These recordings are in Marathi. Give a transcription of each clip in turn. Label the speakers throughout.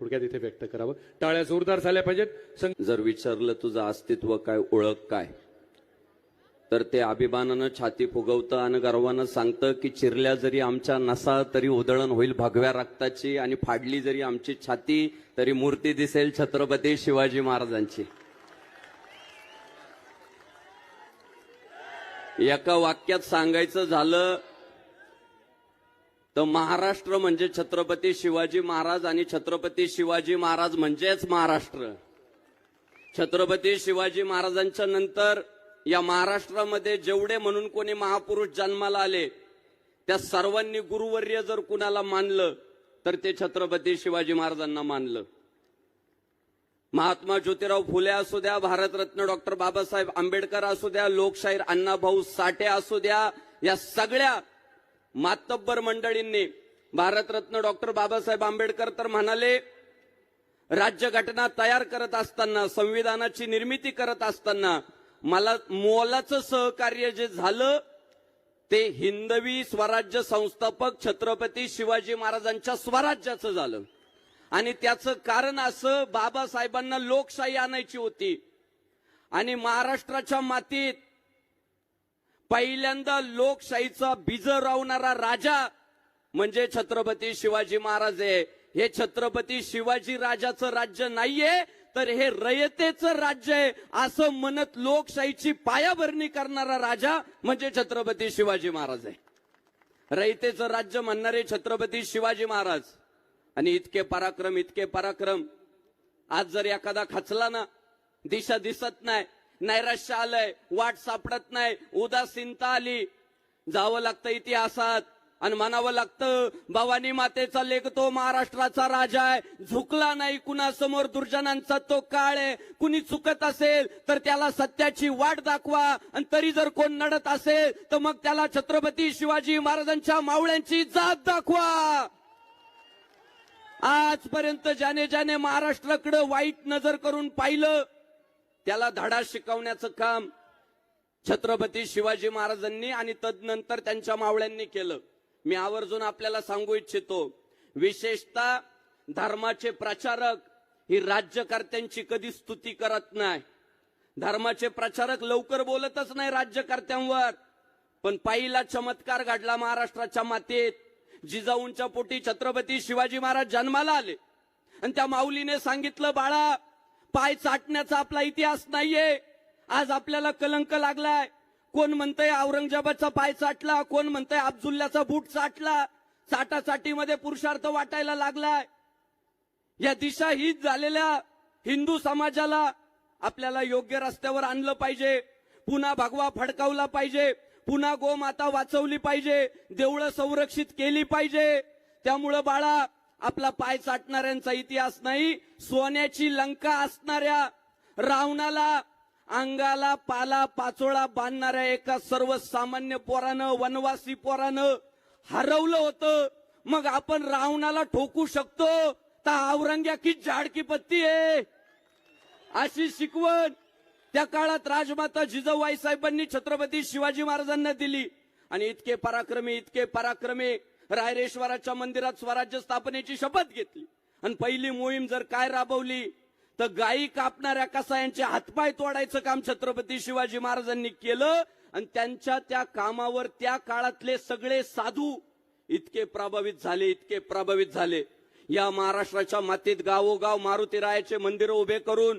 Speaker 1: थोडक्यात इथे व्यक्त करावं. टाळ्या जोरदार झाल्या पाहिजेत.
Speaker 2: जर विचारलं तुझं अस्तित्व काय ओळख काय तर ते अभिमानानं छाती फुगवतं आणि गर्वानं सांगतं की चिरल्या जरी आमच्या नसा तरी उधळण होईल भगव्या रक्ताची आणि फाडली जरी आमची छाती तरी मूर्ती दिसेल छत्रपती शिवाजी महाराजांची. एका वाक्यात सांगायचं झालं तर महाराष्ट्र म्हणजे छत्रपती शिवाजी महाराज आणि छत्रपती शिवाजी महाराज म्हणजेच महाराष्ट्र. छत्रपती शिवाजी महाराजांच्या नंतर या महाराष्ट्रामध्ये जेवढे म्हणून कोणी महापुरुष जन्माला आले त्या सर्वांनी गुरुवर्य जर कुणाला मानलं तर ते छत्रपती शिवाजी महाराजांना मानलं. महात्मा ज्योतिराव फुले असू द्या भारतरत्न डॉक्टर बाबासाहेब आंबेडकर असू द्या लोकशाहीर अण्णाभाऊ साठे असू द्या या सगळ्या मातब्बर मंडळींनी भारतरत्न डॉक्टर बाबासाहेब आंबेडकर तर म्हणाले राज्यघटना तयार करत असताना संविधानाची निर्मिती करत असताना मला मोलाचं सहकार्य जे झालं ते हिंदवी स्वराज्य संस्थापक छत्रपती शिवाजी महाराजांच्या स्वराज्याचं झालं. आणि त्याचं कारण असं बाबासाहेबांना लोकशाही आणायची होती. आणि महाराष्ट्राच्या मातीत पहिल्यांदा लोकशाहीचा बीज रावणारा राजा म्हणजे छत्रपती शिवाजी महाराज आहे. हे छत्रपती शिवाजी राजाचं राज्य नाहीये तर हे रयतेचं राज्य आहे. असं म्हणत लोकशाहीची पायाभरणी करणारा राजा म्हणजे छत्रपती शिवाजी महाराज आहे. रयतेचं राज्य म्हणणारे छत्रपती शिवाजी महाराज. आणि इतके पराक्रम इतके पराक्रम. आज जर एखादा खचला ना दिशा दिसत नाही नैराश्य आलंय वाट सापडत नाही उदासीनता आली. जावं लागतं इतिहासात आणि म्हणावं लागतं भवानी मातेचा लेख तो महाराष्ट्राचा राजा आहे. झुकला नाही कुणासमोर दुर्जनांचा तो काळ आहे. कुणी चुकत असेल तर त्याला सत्याची वाट दाखवा. आणि तरी जर कोण नडत असेल तर मग त्याला छत्रपती शिवाजी महाराजांच्या मावळ्यांची जात दाखवा. आजपर्यंत ज्याने ज्याने महाराष्ट्राकडे वाईट नजर करून पाहिलं त्याला धडा शिकवण्याचं काम छत्रपती शिवाजी महाराजांनी आणि तदनंतर त्यांच्या मावळ्यांनी केलं. मी आवर्जून आपल्याला सांगू इच्छितो विशेषतः धर्माचे प्रचारक ही राज्यकर्त्यांची कधी स्तुती करत नाही. धर्माचे प्रचारक लवकर बोलतच नाही राज्यकर्त्यांवर. पण पहिला चमत्कार घडला महाराष्ट्राच्या मातीत. जिजाऊंच्या पोटी छत्रपती शिवाजी महाराज जन्माला आले. आणि त्या माऊलीने सांगितलं बाळा पाय चाटण्याचा आपला इतिहास नाहीये. आज आपल्याला कलंक लागलाय. कोण म्हणतंय औरंगजेबाचा पाय चाटला कोण म्हणतंय अब्दुल्ल्याचा बूट चाटला चाटाचाटीमध्ये पुरुषार्थ वाटायला लागलाय. या दिशा हीच झालेल्या हिंदू समाजाला आपल्याला योग्य रस्त्यावर आणलं पाहिजे. पुन्हा भगवा फडकावला पाहिजे. पुन्हा गोमाता वाचवली पाहिजे. देवळं संरक्षित केली पाहिजे. त्यामुळं बाळा आपला पाय चाटणाऱ्यांचा इतिहास नाही सोन्याची लंका असणाऱ्या रावणाला अंगाला पाला पाचोळा बांधणाऱ्या एका सर्वसामान्य पोरानं वनवासी पोरानं हरवलं होतं. मग आपण रावणाला ठोकू शकतो? तर औरंग्या की झाडकी पत्ती आहे. अशी शिकवण त्या काळात राजमाता जिजाऊबाई साहेबांनी छत्रपती शिवाजी महाराजांना दिली. आणि इतके पराक्रमी इतके पराक्रमी रायरेश्वराच्या मंदिरात स्वराज्य स्थापनेची शपथ घेतली. आणि पहिली मोहीम जर काय राबवली तर गायी कापणाऱ्या कसायांचे हातपाय तोडायचं काम छत्रपती शिवाजी महाराजांनी केलं आणि त्यांच्या त्या कामावर त्या काळातले सगळे साधू इतके प्रभावित झाले इतके प्रभावित झाले. या महाराष्ट्राच्या मातीत गावोगाव मारुतीरायाचे मंदिर उभे करून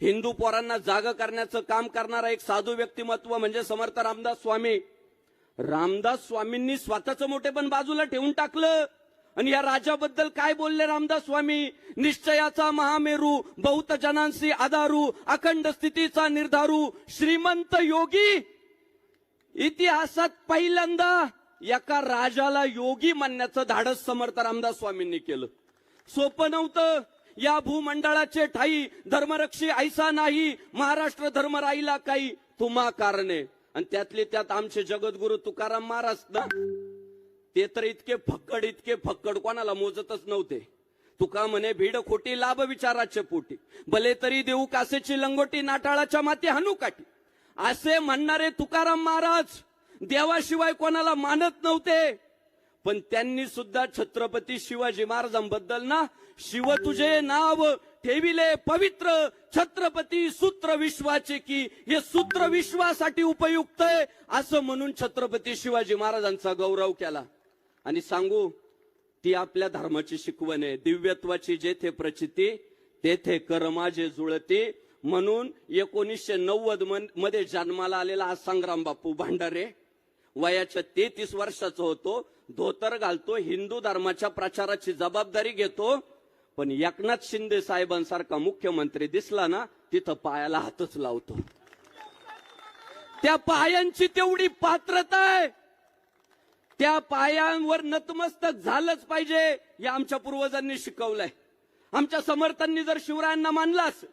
Speaker 2: हिंदू पोरांना जाग करण्याचं काम करणारा एक साधू व्यक्तिमत्व म्हणजे समर्थ रामदास स्वामी रामदास स्वामींनी स्वतःचं मोठेपण बाजूला ठेवून टाकलं. आणि या राजाबद्दल काय बोलले रामदास स्वामी? निश्चयाचा महामेरू बहुत जनांशी आधारू अखंड स्थितीचा निर्धारू श्रीमंत योगी. इतिहासात पहिल्यांदा एका राजाला योगी मानण्याचं धाडस समर्थ रामदास स्वामींनी केलं. सोपं नव्हतं. या भूमंडळाचे ठाई धर्मरक्षी ऐसा नाही. महाराष्ट्र धर्म राहिला काही तुम्हा कारणे. आणि त्यातले त्यात आमचे जगद्गुरु तुकाराम महाराज ना ते तर इतके फक्कड इतके फक्कड कोणाला मोजतच नव्हते. तुका म्हणे भीड खोटी लाभ विचाराचे पोटी. भले तरी देऊ कासेची लंगोटी नाटाळाच्या माती हानू असे म्हणणारे तुकाराम महाराज देवाशिवाय कोणाला मानत नव्हते. पण त्यांनी सुद्धा छत्रपती शिवाजी महाराजांबद्दल ना शिव तुझे नाव ठेविले पवित्र छत्रपती सूत्र विश्वाचे की हे सूत्र विश्वासाठी उपयुक्त आहे असं म्हणून छत्रपती शिवाजी महाराजांचा गौरव केला. आणि सांगू ती आपल्या धर्माची शिकवण आहे. दिव्यत्वाची जेथे प्रचिती तेथे कर माझे जुळते. म्हणून एकोणीसशे नव्वदमध्ये जन्माला आलेला हा संग्राम बापू भांडारे वयाच्या तेहतीस वर्षाचा होतो. धोतर घालतो हिंदू धर्माच्या प्रचाराची जबाबदारी घेतो. पण एकनाथ शिंदे साहेबांसारखा मुख्यमंत्री दिसला ना तिथं पायाला हातच लावतो. त्या पायांची तेवढी पात्रता आहे. त्या पायांवर नतमस्तक झालंच पाहिजे हे आमच्या पूर्वजांनी शिकवलंय. आमच्या समर्थांनी जर शिवरायांना मानलं असेल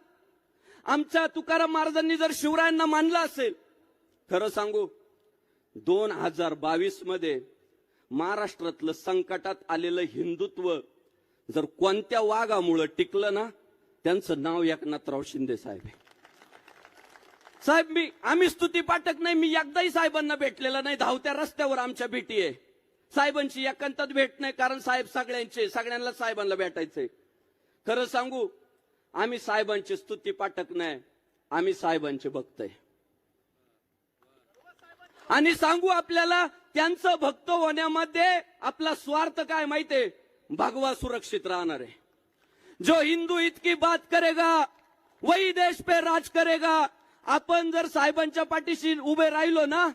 Speaker 2: आमच्या तुकाराम महाराजांनी जर शिवरायांना मानलं असेल खरं सांगू दोन हजार बावीसमध्ये महाराष्ट्रातलं संकटात आलेलं हिंदुत्व जर कोणत्या वाघामुळं टिकलं ना त्यांचं नाव एकनाथराव शिंदे साहेब आहे. साहेब मी आम्ही स्तुती पाठक नाही मी एकदाही साहेबांना भेटलेला नाही. धावत्या रस्त्यावर आमच्या भेटी आहे. साहेबांची एकांतात भेट नाही कारण साहेब सगळ्यांचे सगळ्यांना साहेबांना भेटायचंय. खरं सांगू आम्ही साहेबांची स्तुती पाठक नाही आम्ही साहेबांचे भक्त आहे. आणि सांगू आपल्याला त्यांचं भक्त होण्यामध्ये आपला स्वार्थ काय माहितीये भगवा सुरक्षित राहणार आहे. जो हिंदू इतकी बात करेगा वही देश पे राज करेगा आपण जर साहेबांच्या पाठीशी उभे राहिलो ना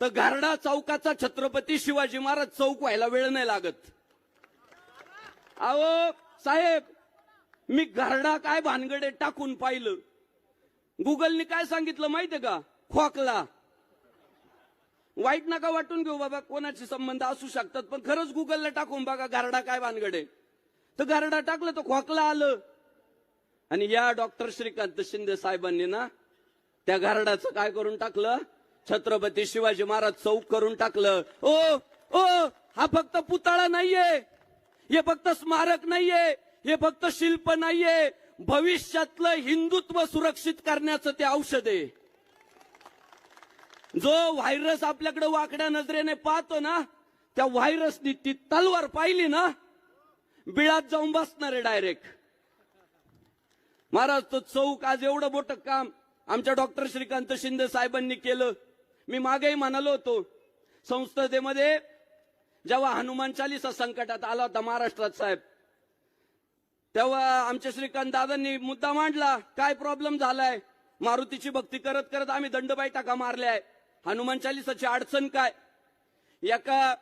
Speaker 2: तर गारडा चौकाचा छत्रपती शिवाजी महाराज चौक व्हायला वेळ नाही लागत. अहो साहेब मी गारडा काय भानगडे टाकून पाहिलं? गुगलने काय सांगितलं माहितीये का? खोकला. वाईट नका वाटून घेऊ बाबा कोणाचे संबंध असू शकतात पण खरंच गुगलला टाकून बघा गारडा काय भानगडे. तर गारडा टाकलं तर खोकला आलं. आणि या डॉक्टर श्रीकांत शिंदे साहेबांनी ना त्या गारडाचं काय करून टाकलं? छत्रपती शिवाजी महाराज चौक करून टाकलं. ओ ओ हा फक्त पुतळा नाहीये. हे फक्त स्मारक नाहीये. हे फक्त शिल्प नाहीये. भविष्यातलं हिंदुत्व सुरक्षित करण्याचं ते औषध आहे. जो व्हायरस आपल्याकडे वाकड्या नजरेने पाहतो ना त्या व्हायरसनी ती तलवार पाहिली ना बिळात जाऊन बसणार आहे डायरेक्ट महाराज तो चौक आज एवढं मोठं काम आमच्या डॉक्टर श्रीकांत शिंदे साहेबांनी केलं. मी मागेही म्हणालो होतो संसदेमध्ये जेव्हा हनुमान चालीसा संकटात आला होता महाराष्ट्रात साहेब तेव्हा आमच्या श्रीकांत दादांनी मुद्दा मांडला काय प्रॉब्लेम झालाय? मारुतीची भक्ती करत करत आम्ही दंडबाई टाका मारल्या हनुमान चालिसाची अडचण काय? एका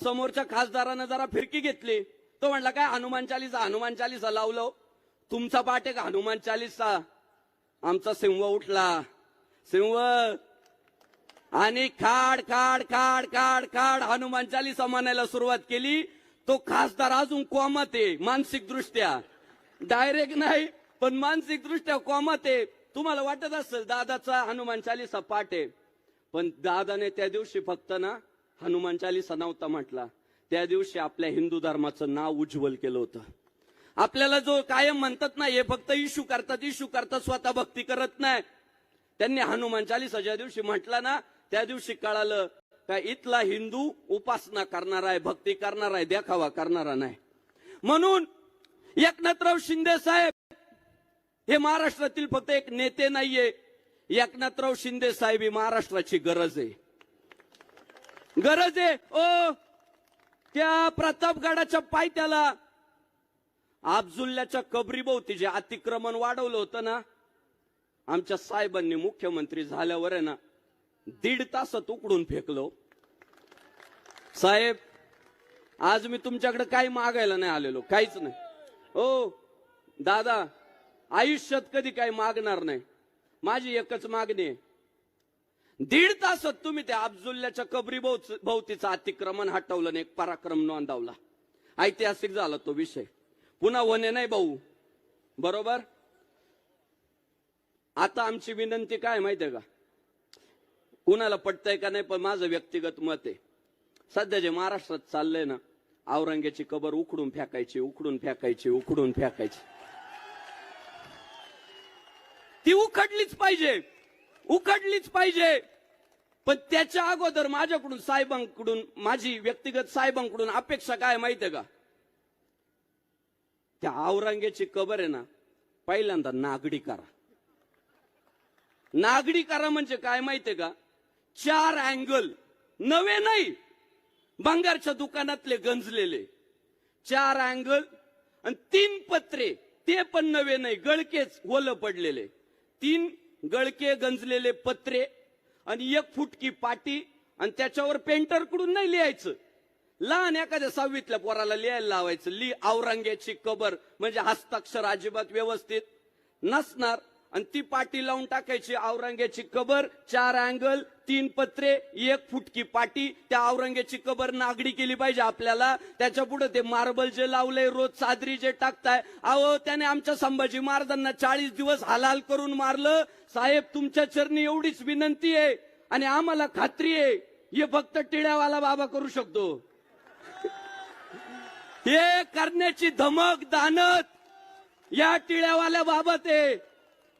Speaker 2: समोरच्या खासदारानं जरा फिरकी घेतली. तो म्हणला काय हनुमान चालीसा हनुमान चालिसा लावलो हो. तुमचा पाठ आहे का? हनुमान चालिसा. आमचा सिंह उठला. सिंह आणि खाड खाड खाड खाड खाड हनुमान चालीसा म्हणायला सुरुवात केली. तो खासदार अजून कोमात आहे मानसिक दृष्ट्या डायरेक्ट नाही पण मानसिक दृष्ट्या कोमात आहे. तुम्हाला वाटत असेल दादाचा हनुमान चालिसा पाठ आहे. पण दादाने त्या दिवशी फक्त ना हनुमान चालीसा नव्हता म्हटला. त्या दिवशी आपल्या हिंदू धर्माचं नाव उज्ज्वल केलं होतं. आपल्याला जो कायम म्हणतात ना हे फक्त इशू करतात इशू करतात स्वतः भक्ती करत नाही. त्यांनी हनुमान चालीसा ज्या दिवशी म्हटला ना त्या दिवशी कळालं का इथला हिंदू उपासना करणार आहे भक्ती करणार आहे देखावा करणारा नाही. म्हणून एकनाथराव शिंदे साहेब हे महाराष्ट्रातील फक्त एक नेते नाहीये. एकनाथराव शिंदे साहेब ही महाराष्ट्राची गरज आहे. गरज आहे? ओ त्या प्रतापगडाच्या पायथ्याला अब्जुल्ल्याच्या कबरीभोवती जे अतिक्रमण वाढवलं होतं ना आमच्या साहेबांनी मुख्यमंत्री झाल्यावर आहे ना दीड तासात उकडून फेकलो. साहेब आज मी तुमच्याकडे काही मागायला नाही आलेलो काहीच नाही. हो दादा आयुष्यात कधी काही मागणार नाही. माझी एकच मागणी आहे. दीड तासात तुम्ही त्या अब्जुल्ल्याच्या कबरी भोवतीचं अतिक्रमण हटवलं आणि एक पराक्रम नोंदवला. ऐतिहासिक झाला तो विषय. पुन्हा होणे नाही भाऊ. बरोबर? आता आमची विनंती काय माहितीये का? कुणाला पटतंय का नाही पण माझं व्यक्तिगत मत आहे. सध्या जे महाराष्ट्रात चाललंय ना औरंग्याची कबर उखडून फेकायची उकडून फेकायची उकडून फेकायची. ती उखडलीच पाहिजे. उखडलीच पाहिजे. पण त्याच्या अगोदर माझ्याकडून साहेबांकडून माझी व्यक्तिगत साहेबांकडून अपेक्षा काय माहितीये का? त्या औरंगेची कबर आहे ना पहिल्यांदा नागडी करा. नागडी करा म्हणजे काय माहितीये का? चार अँगल. नवे नाही. बंगारच्या दुकानातले गंजलेले. चार अँगल. आणि तीन पत्रे. ते पण नवे नाही. गळकेच ओलं पडलेले. तीन गळके गंजलेले पत्रे आणि एक फुटकी पाटी आणि त्याच्यावर पेंटरकडून नाही लिहायचं. लहान एखाद्या सहावीतल्या पोराला लिहायला लावायचं. ली औरंग्याची कबर म्हणजे हस्ताक्षर अजिबात व्यवस्थित नसणार. आणि ती पाटी लावून टाकायची औरंग्याची कबर चार अँगल तीन पत्रे एक फुटकी पाटी. त्या औरंग्याची कबर नागडी केली पाहिजे आपल्याला. त्याच्या पुढे ते मार्बल जे लावलंय रोज चादरी जे टाकताय. अहो त्याने आमच्या संभाजी महाराजांना चाळीस दिवस हलाल करून मारलं. साहेब तुमच्या चरणी एवढीच विनंती आहे आणि आम्हाला खात्री आहे. हे फक्त टिळ्यावाला बाबा करू शकतो. हे करण्याची धमक दानत या टिळ्यावाल्या बाबत आहे.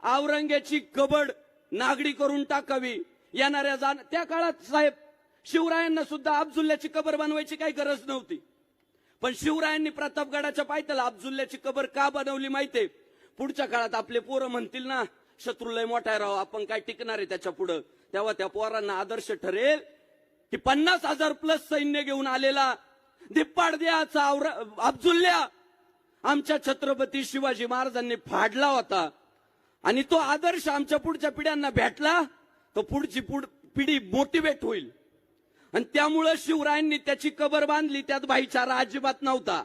Speaker 2: औरंगाची कबड नागडी करून टाकावी. येणाऱ्या जाण त्या काळात साहेब शिवरायांना सुद्धा अब्जुल्ल्याची कबर बनवायची काही गरज नव्हती. पण शिवरायांनी प्रतापगडाच्या पायथ्याला अब्जुल्ल्याची कबर का बनवली माहितीये? पुढच्या काळात आपले पोरं म्हणतील ना शत्रूलय मोठा आहे राव आपण काय टिकणार आहे त्याच्या पुढं? तेव्हा त्या पोरांना आदर्श ठरेल की पन्नास हजार प्लस सैन्य घेऊन आलेला दिप्पाड द्याचा अब्जुल्ल्या आमच्या छत्रपती शिवाजी महाराजांनी फाडला होता. आणि तो आदर्श आमच्या पुढच्या पिढ्यांना भेटला तर पुढची पुढ पिढी मोटिवेट होईल. आणि त्यामुळं शिवरायांनी त्याची कबर बांधली त्यात भाईचारा अजिबात नव्हता.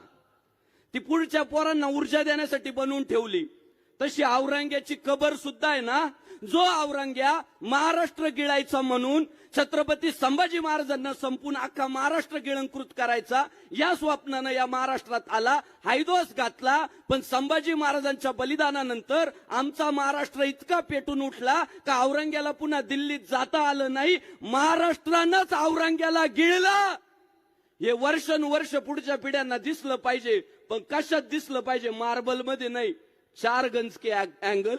Speaker 2: ती पुढच्या पोरांना ऊर्जा देण्यासाठी बनवून ठेवली. तशी औरंग्याची कबर सुद्धा आहे ना जो औरंग्या महाराष्ट्र गिळायचा म्हणून छत्रपती संभाजी महाराजांना संपून अख्खा महाराष्ट्र गिळंकृत करायचा. या स्वप्नानं या महाराष्ट्रात आला हायदोस घातला पण संभाजी महाराजांच्या बलिदानानंतर आमचा महाराष्ट्र इतका पेटून उठला का औरंग्याला पुन्हा दिल्लीत जाता आलं नाही महाराष्ट्रानंच औरंग्याला गिळला. हे वर्षानुवर्ष पुढच्या पिढ्यांना दिसलं पाहिजे पण कशात दिसलं पाहिजे मार्बलमध्ये नाही. चार गंजके अँगल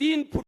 Speaker 2: तीन फुट